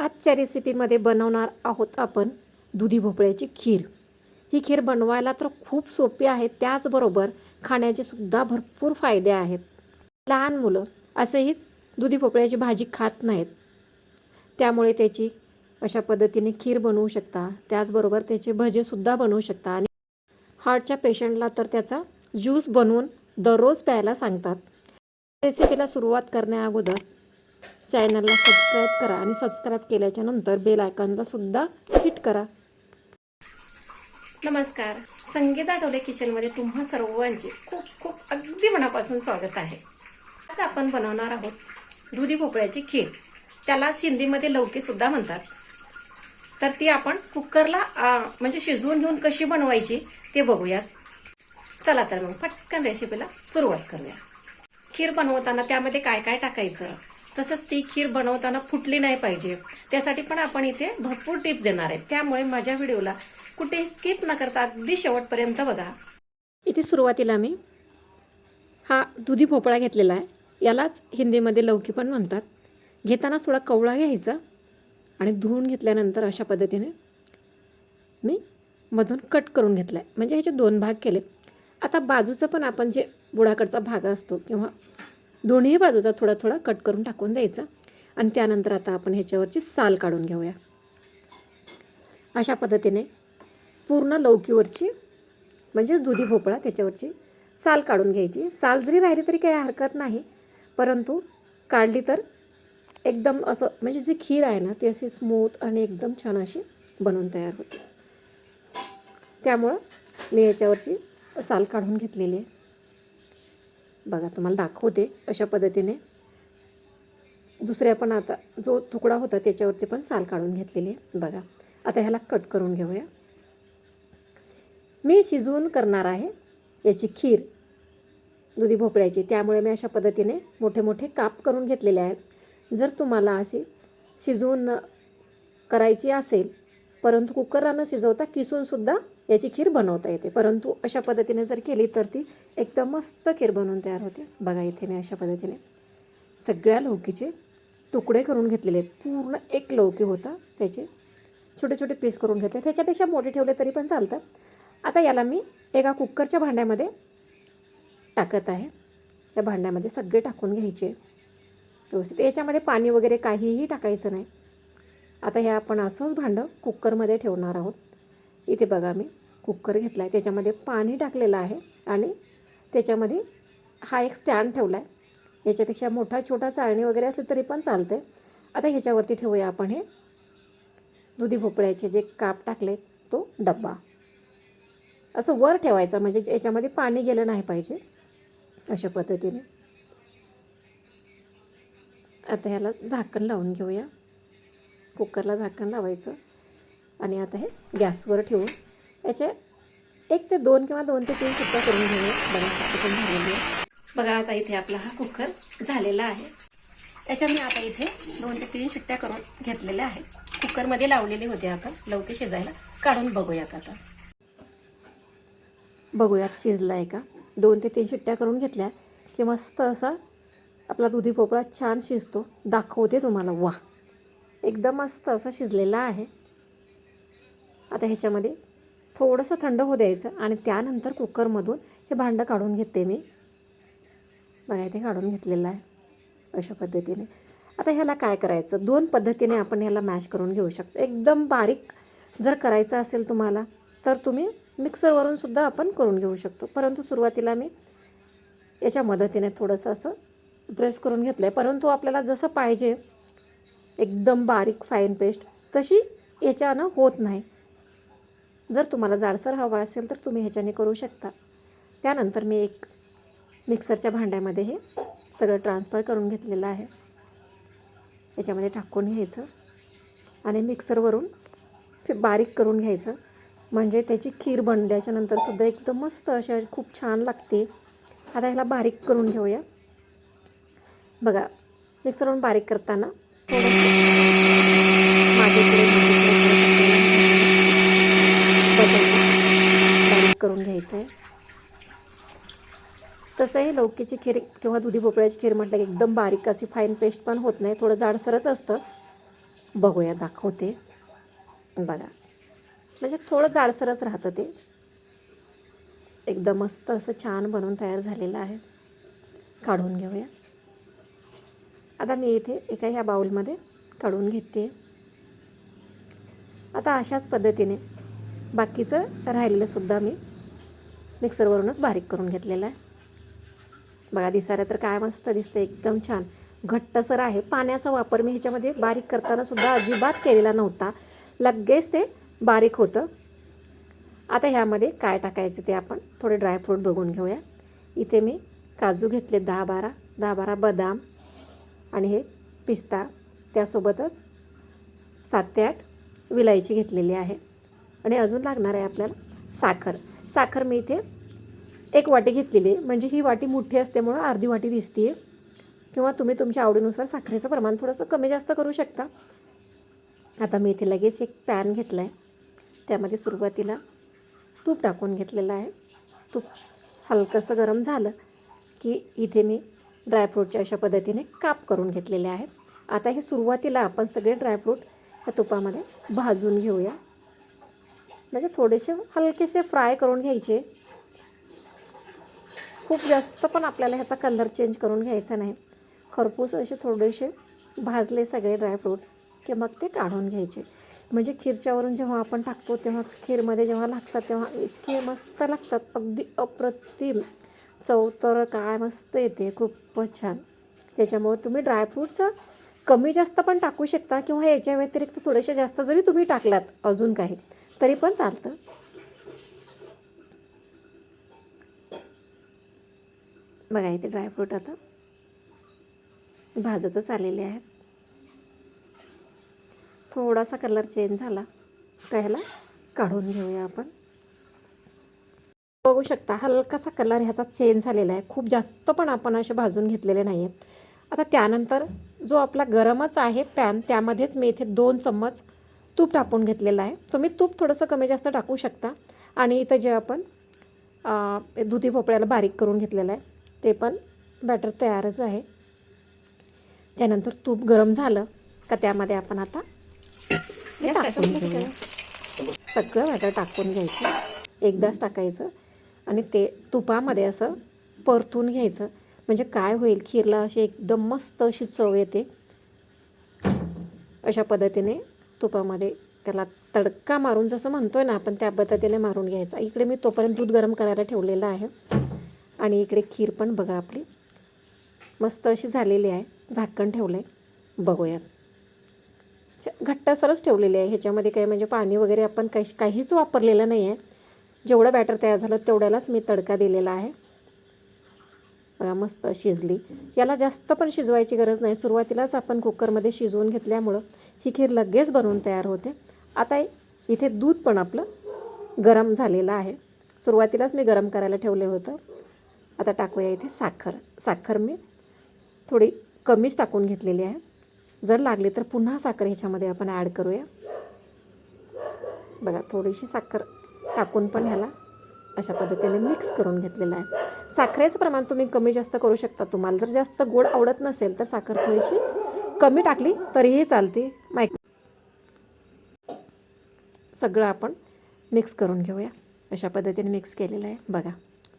आजच्या रेसिपीमध्ये बनवणार आहोत आपण दुधी भोपळ्याची खीर. ही खीर बनवायला तर खूप सोपी आहे त्याचबरोबर खाण्याचे सुद्धा भरपूर फायदे आहेत. लहान मुलं असेही दुधी भोपळ्याची भाजी खात नाहीत. त्यामुळे त्याची अशा पद्धतीने खीर बनवू शकता त्याचबरोबर त्याचे भजेसुद्धा बनवू शकता आणि हार्टच्या पेशंटला तर त्याचा ज्यूस बनवून दररोज प्यायला सांगतात. रेसिपीला सुरुवात करण्या चॅनलला सबस्क्राईब करा आणि सबस्क्राईब केल्याच्यानंतर बेल आयकॉनला सुद्धा हिट करा. नमस्कार. संगीता टोले किचनमध्ये तुम्हा सर्वांचे खूप खूप अगदी मनापासून स्वागत आहे. आज आपण बनवणार आहोत दुधी भोपळ्याची खीर. त्यालाच हिंदीमध्ये लौकी सुद्धा म्हणतात. तर ती आपण कुकरला म्हणजे शिजवून घेऊन कशी बनवायची ते बघूयात. चला तर मग पटकन रेसिपीला सुरुवात करूया. खीर बनवताना त्यामध्ये काय काय टाकायचं? तसंच ती खीर बनवताना फुटली नाही पाहिजे. त्यासाठी पण आपण इथे भरपूर टिप्स देणार आहेत त्यामुळे माझ्या व्हिडिओला कुठे स्किप न करता अगदी शेवटपर्यंत बघा. इथे सुरुवातीला मी हा दुधी भोपळा घेतलेला आहे. यालाच हिंदीमध्ये लौकी पण म्हणतात. घेताना थोडा कवळा घ्यायचा आणि धुवून घेतल्यानंतर अशा पद्धतीने मी मधून कट करून घेतला आहे म्हणजे ह्याचे दोन भाग केले आता बाजूचं पण आपण जे बुडाकडचा भाग असतो किंवा दोन्ही बाजूचा थोडा थोडा कट करून टाकून द्यायचा. आणि त्यानंतर आता आपण ह्याच्यावरची साल काढून घेऊया. अशा पद्धतीने पूर्ण लौकीवरची म्हणजेच दुधी भोपळा त्याच्यावरची साल काढून घ्यायची. साल जरी राहिली तरी काही हरकत नाही परंतु काढली तर एकदम असं म्हणजे जी खीर आहे ना ती अशी स्मूथ आणि एकदम छान अशी बनवून तयार होते. त्यामुळं मी याच्यावरची साल काढून घेतलेली आहे. बघा तुम्हाला दाखवते अशा पद्धतीने. दुसऱ्या पण आता जो तुकडा होता त्याच्यावरचे पण साल काढून घेतलेली आहे. बघा आता ह्याला कट करून घेऊया. मी शिजवून करणार आहे याची खीर दुधी भोपळ्याची. त्यामुळे मी अशा पद्धतीने मोठे मोठे काप करून घेतलेले आहेत. जर तुम्हाला अशी शिजवून करायची असेल परंतु कुकरला न शिजवता किसूनसुद्धा याची खीर बनवता येते. परंतु अशा पद्धतीने जर केली तर ती एकदम मस्त खीर बनवून तयार होते. बघा इथे मी अशा पद्धतीने सगळ्या लौकीचे तुकडे करून घेतलेले आहेत. पूर्ण एक लौकी होता. त्याचे छोटे छोटे पीस करून घेतले. त्याच्यापेक्षा मोठे ठेवले तरी पण चालतं. आता याला मी एका कुकरच्या भांड्यामध्ये टाकत आहे. त्या भांड्यामध्ये सगळे टाकून घ्यायचे. व्यवस्थित. याच्यामध्ये पाणी वगैरे काहीही टाकायचं नाही. आता हे आपण असंच भांडं कुकरमध्ये ठेवणार आहोत. इथे बघा मी कुकर घेतला आहे त्याच्यामध्ये पाणी टाकलेलं आहे आणि त्याच्यामध्ये हा एक स्टँड ठेवला आहे याच्यापेक्षा मोठा छोटा चाळणी वगैरे असली तरी पण चालते आता ह्याच्यावरती ठेवूया आपण हे. दुधी भोपळ्याचे जे काप टाकले तो डब्बा. असं वर ठेवायचा म्हणजे याच्यामध्ये पाणी गेलं नाही पाहिजे अशा पद्धतीने. आता ह्याला झाकण लावून घेऊया. कुकरला झाकण लावायचं आणि आता हे गॅसवर ठेवून याचे एक ते दोन किंवा दोन ते तीन शिट्ट्या करून घेऊया. बऱ्याच झालेली आहे. बघा आता इथे आपला हा कुकर झालेला आहे. त्याच्या मी आता इथे दोन ते तीन शिट्ट्या करून घेतलेल्या आहेत. कुकरमध्ये लावलेली होती आता लवकर शिजायला काढून बघूयात आता. बघूयात शिजला आहे का? दोन ते तीन शिट्ट्या करून घेतल्या की मस्त असा आपला दुधी पोपळा छान शिजतो. दाखवते तुम्हाला. वा! एकदम मस्त असा शिजलेला आहे. आता ह्याच्यामध्ये थोडंसं थंड होऊ द्यायचं आणि त्यानंतर कुकरमधून हे भांडं काढून घेते मी. बघा इथे काढून घेतलेलं आहे अशा पद्धतीने. आता ह्याला काय करायचं? दोन पद्धतीने आपण ह्याला मॅश करून घेऊ शकतो. एकदम बारीक जर करायचं असेल तुम्हाला तर तुम्ही मिक्सरवरून सुद्धा आपण करून घेऊ शकतो. परंतु सुरुवातीला मी याच्या मदतीने थोडंसं असं प्रेस करून घेतलं आहे परंतु आपल्याला जसं पाहिजे एकदम बारीक फाईन पेस्ट तशी याच्यानं होत नाही. जर तुम्हाला जाडसर हवा असेल तर तुम्ही ह्याच्याने करू शकता. त्यानंतर मी एक मिक्सरच्या भांड्यामध्ये हे सगळं ट्रान्सफर करून घेतलेलं आहे. याच्यामध्ये टाकून घ्यायचं आणि मिक्सरवरून बारीक करून घ्यायचं. म्हणजे त्याची खीर बनल्याच्यानंतर सुद्धा एकदम मस्त अशा खूप छान लागते. आता ह्याला बारीक करून घेऊया. बघा मिक्सरवरून बारीक करताना बारीक करून घ्यायचं आहे तसंही लौकीची खीर किंवा दुधी भोपळ्याची खीर म्हटलं की एकदम बारीक अशी फाईन पेस्ट पण होत नाही. थोडं जाडसरच असतं. बघूया दाखवते. बघा. म्हणजे थोडं जाडसरच राहतं ते. एकदम मस्त असं छान बनवून तयार झालेलं आहे. काढून घेऊया. आता मी इथे एका ह्या बाऊलमध्ये काढून घेते. आता अशाच पद्धतीने बाकीचं राहिलेलंसुद्धा मी मिक्सरवरूनच बारीक करून घेतलेलं आहे. बघा दिसायला तर काय मस्त दिसतं एकदम छान. घट्टसर आहे. पाण्याचा वापर मी ह्याच्यामध्ये बारीक करतानासुद्धा अजिबात केलेला नव्हता. लगेच ते बारीक होतं. आता ह्यामध्ये काय टाकायचं ते आपण थोडे ड्रायफ्रूट बघून घेऊया. इथे मी काजू घेतले दहा बारा. दहा बारा बदाम. आणि हे पिस्ता त्यासोबतच सात ते आठ विलायची घेतलेली आहे. आणि अजून लागणार आहे आपल्याला साखर. साखर मी इथे एक वाटी घेतलेली आहे. म्हणजे ही वाटी मोठी असल्यामुळं अर्धी वाटी दिसते आहे किंवा तुम्ही तुमच्या आवडीनुसार साखरेचं प्रमाण थोडंसं कमी जास्त करू शकता. आता मी इथे लगेच एक पॅन घेतला आहे त्यामध्ये सुरुवातीला तूप टाकून घेतलेलं आहे. तूप हलकंसं गरम झालं की इथे मी ड्रायफ्रूटच्या अशा पद्धतीने काप करून घेतलेले आहेत. आता हे सुरुवातीला आपण सगळे ड्रायफ्रूट ह्या तुपामध्ये भाजून घेऊया. म्हणजे थोडेसे हलकेसे फ्राय करून घ्यायचे. खूप जास्त पण आपल्याला ह्याचा कलर चेंज करून घ्यायचा नाही. खरपूस असे थोडेसे भाजले सगळे ड्रायफ्रूट की मग ते काढून घ्यायचे. म्हणजे खीरच्यावरून जेव्हा आपण टाकतो तेव्हा खीरमध्ये जेव्हा लागतात तेव्हा इतके मस्त लागतात. अगदी अप्रतिम. चव तर काय मस्त येते खूपच छान. त्याच्यामुळे तुम्ही ड्रायफ्रूटचं कमी जास्त पण टाकू शकता किंवा याच्या व्यतिरिक्त थोडेसे जास्त जरी तुम्ही टाकलात अजून काही तरी पण चालतं. बघा इथे ड्रायफ्रूट आता भाजतच आलेले आहेत. थोडासा कलर चेंज झाला का ह्याला काढून घेऊया आपण. बघू शकता हलकासा कलर ह्याचा चेंज झालेला आहे. खूप जास्त पण आपण असे भाजून घेतलेले नाही आहेत आता त्यानंतर जो आपला गरमच आहे पॅन त्यामध्येच मी इथे दोन चम्मच तूप टाकून घेतलेलं आहे. तुम्ही तूप थोडंसं कमी जास्त टाकू शकता. आणि इथं जे आपण दुधी भोपळ्याला बारीक करून घेतलेलं आहे ते पण बॅटर तयारच आहे. त्यानंतर तूप गरम झालं का त्यामध्ये आपण आता हे टाकून घेऊया. सगळं बॅटर टाकून घ्यायचं. एकदाच टाकायचं. आणि ते तुपामध्ये असं परतून घ्यायचं. म्हणजे काय होईल? खीरला अशी एकदम मस्त अशी चव येते. अशा पद्धतीने तुपामध्ये त्याला तडका मारून जसं म्हणतो आहे ना आपण त्या पद्धतीने मारून घ्यायचा. इकडे मी तोपर्यंत दूध गरम करायला ठेवलेलं आहे. आणि इकडे खीर पण बघा आपली. मस्त अशी झालेली आहे. झाकण ठेवलं आहे बघूयात घट्टासरच ठेवलेली आहे. ह्याच्यामध्ये काही म्हणजे पाणी वगैरे आपण काही काहीच वापरलेलं नाही आहे. जेवढं बॅटर तयार झालं तेवढ्यालाच मी तडका दिलेला आहे. बघा मस्त शिजली. याला जास्त पण शिजवायची गरज नाही. सुरुवातीलाच आपण कुकरमध्ये शिजवून घेतल्यामुळं ही खीर लगेच बनवून तयार होते. आता इथे दूध पण आपलं गरम झालेलं आहे. सुरुवातीलाच मी गरम करायला ठेवले होतं. आता टाकूया इथे साखर. साखर मी थोडी कमीच टाकून घेतलेली आहे. जर लागली तर पुन्हा साखर ह्याच्यामध्ये आपण ॲड करूया. बघा थोडीशी साखर टाकून पण ह्याला अशा पद्धतीने मिक्स करून घेतलेलं आहे. साखरेचं प्रमाण तुम्ही कमी जास्त करू शकता. तुम्हाला जर जास्त गोड आवडत नसेल तर साखर थोडीशी कमी टाकली तरीही चालते. माहिती सगळं आपण मिक्स करून घेऊया. अशा पद्धतीने मिक्स केलेलं आहे. बघा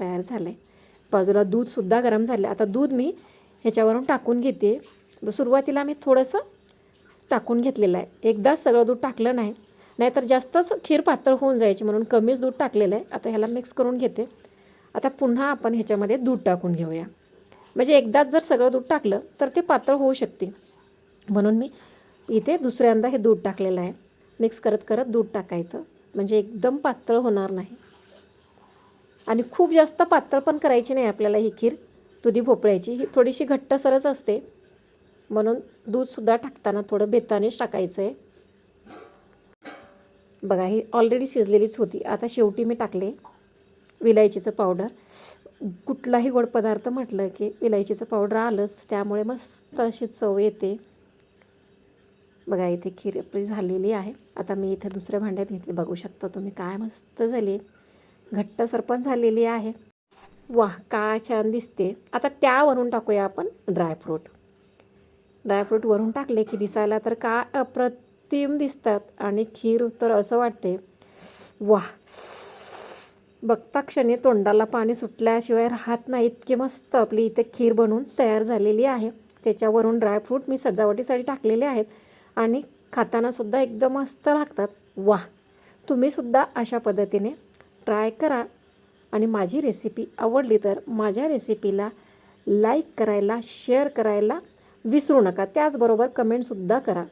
तयार झालं आहे बाजूला दूधसुद्धा गरम झालं आता दूध मी ह्याच्यावरून टाकून घेते. सुरुवातीला मी थोडंसं टाकून घेतलेलं आहे. एकदाच सगळं दूध टाकलं नाही नाहीतर जास्तच खीर पातळ होऊन जायची म्हणून कमीच दूध टाकलेलं आहे. आता ह्याला मिक्स करून घेते. आता पुन्हा आपण ह्याच्यामध्ये दूध टाकून घेऊया. म्हणजे एकदाच जर सगळं दूध टाकलं तर ते पातळ होऊ शकते. म्हणून मी इथे दुसऱ्यांदा हे दूध टाकलेलं आहे. मिक्स करत करत दूध टाकायचं. म्हणजे एकदम पातळ होणार नाही. आणि खूप जास्त पातळ पण करायची नाही आपल्याला ही खीर. दुधी भोपळ्याची. ही थोडीशी घट्टसरच असते. म्हणून दूधसुद्धा टाकताना थोडं बेतानेच टाकायचं आहे बघा ही ऑलरेडी शिजलेलीच होती. आता शेवटी मी टाकले विलायचीचं पावडर कुठलाही गोड पदार्थ म्हटलं की विलायचीचं पावडर आलंच त्यामुळे मस्त अशी चव येते. बघा इथे खीर आपली झालेली आहे. आता मी इथे दुसऱ्या भांड्यात घेतली. बघू शकता तुम्ही काय मस्त झाली. घट्ट सरपण झालेली आहे. वाह काय छान दिसते. आता त्यावरून टाकूया आपण ड्रायफ्रूट ड्रायफ्रूट वरून टाकले की दिसायला तर का अप्रतिम दिसतात आणि खीर तर असं वाटते वा बघता क्षणी तोंडाला पाणी सुटल्याशिवाय राहत नाही इतकी मस्त आपली इथे खीर बनवून तयार झालेली आहे. त्याच्यावरून ड्रायफ्रूट मी सजावटीसाठी टाकलेले आहेत आणि खातानासुद्धा एकदम मस्त लागतात. वा तुम्हीसुद्धा अशा पद्धतीने ट्राय करा आणि माझी रेसिपी आवडली तर माझ्या रेसिपीला लाईक करायला शेअर करायला विसरू नका. त्याचबरोबर कमेंटसुद्धा करा.